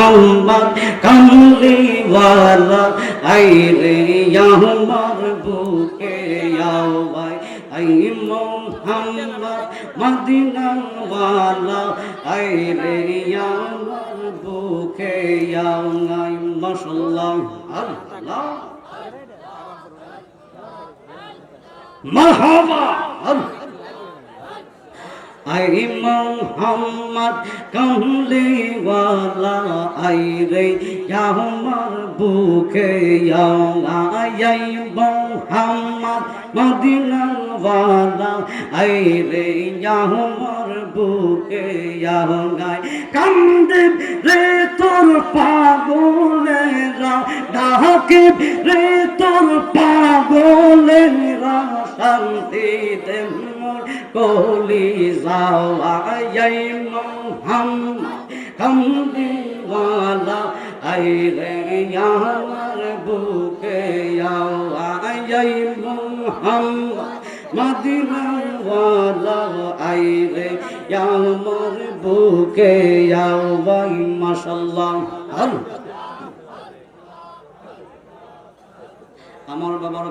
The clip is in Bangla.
মোহাম্মদ কমলিওয়ালা আই রে আমার বুকে আও ভাই আই মোহাম্মদ মদিনাওয়ালা আই রে আমার বুকে আও আই মাশাআল্লাহ, আল্লাহ। মারহাবা, আল্লাহ। আই মোহাম্মদ, কমলিওয়ালা, আই রে আমার বুকে আই মোহাম্মদ, মদিনাওয়ালা, আই রে আমার বুকে আই কান্দে রে তোর পাগলেরা ডাকে রে তোর পাগলেরা। দে মোর কলি যাওয়াই মোহাম্মদ কমদিওয়ালা আই রে আমার বুকে আই মোহাম্মদ, মদিনাওয়ালা আই রে আমার বুকে আওয়াই মাশাল্লাহ আমার বাবার